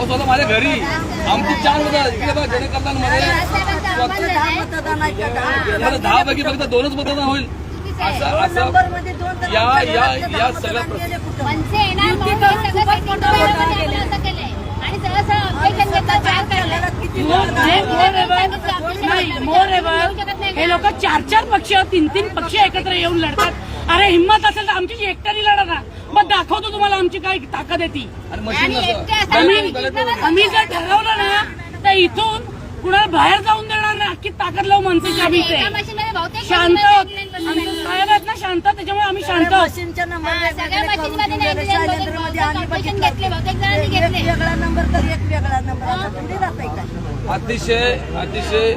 स्वतः माझ्या घरी आमची चार जनकल्याणमध्ये दहा पैकी फक्त दोनच मतदान होईल असं या या या सगळ्या हे हे हे लोक चार चार पक्ष तीन तीन पक्ष एकत्र येऊन लढतात अरे हिंमत असेल तर आमची एकट्याने लढा ना मग दाखवतो तुम्हाला आमची काय ताकद आहे ती. आणि मशीन आणि असं. एकटे असं आम्ही जर ठरवलं ना तर इथून कुणाला बाहेर जाऊन देणार नाही. अख्खी ताकद लावू माणसाची आम्ही शांत आहोत. 99% आमचे साहेब आहेत ना शांत त्याच्यामुळे आम्ही शांत सगळ्या आहोत. मशीनच्या नंबर हा, सगळ्या वेगवेगळे करून मशीनमध्ये ठेवलेले. 99 शैलेंद्रमध्ये आम्ही बहुतेक बघितलं. घेतले, बहुतेक जणांनी एक घेतले. वेगळा नंबर तर एक वेगळा नंबर. अतिशय अतिशय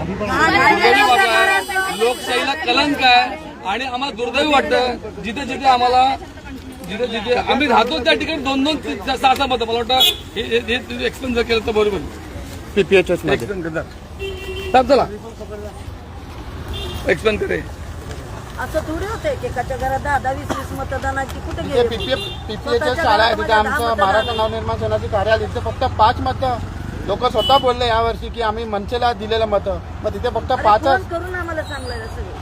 लोकशाहीला कलंक आहे. आणि आम्हाला दुर्दैवी वाटतं जिथे जिथे आम्हाला जिथे जिथे आम्ही राहतो त्या ठिकाणी दोन दोन सहा सहा मतं. मला वाटतं हे हे- हे एक्सप्लेन जर केलं तर बरोबर पीपीएचएसमध्ये. एक्सप्लेन साहेब चला. एक्सप्लेन करे. असं थोडी होते की एकाच्या घरात दहा दहा वीस वीस मतदानाची कुठे तिथे गेले? पीपीएचएस स्वतःच्या शाळा आहे तिथे आमचं मतदान महाराष्ट्र आहे. नवनिर्माण सेनाचे कार्यालय तिथे फक्त पाच मतं. लोक स्वतः बोलले यावर्षी की आम्ही मनसेला दिलेलं मतं. मग तिथे फक्त फोन करून आम्हाला सांगलं सगळं.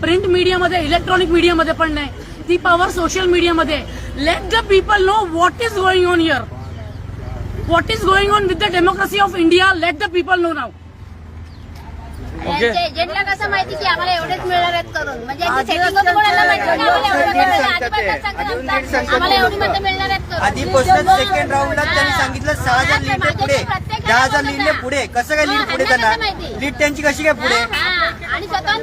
प्रिंट मीडियामध्ये इलेक्ट्रॉनिक मीडियामध्ये पण नाही. ती पॉवर सोशल मीडियामध्ये. Let the people know what is going on here what is going on with the democracy of India let the people know नाव एजंटला कसं माहिती की आम्हाला एवढेच मिळणार आहेत करून. म्हणजे यांची setting होतं कोणाला माहिती की आम्हाला एवढं मिळणार आहे. आधीपासूनच सांगत असतात, आम्हाला एवढी मतं मिळणार आहेत करून. आधीपासूनच सेकंड राऊंडला त्यांनी सांगितलं सहा हजार लीडने पुढे. दहा हजार लीडने पुढे. कसं काय लीड पुढे करणार लीड त्यांची कशी काय पुढे? आणि स्वतःहून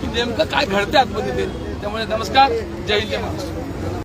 की नेमकं काय घडते आतमध्ये ते? त्यामुळे नमस्कार जय हिंद महाराष्ट्र.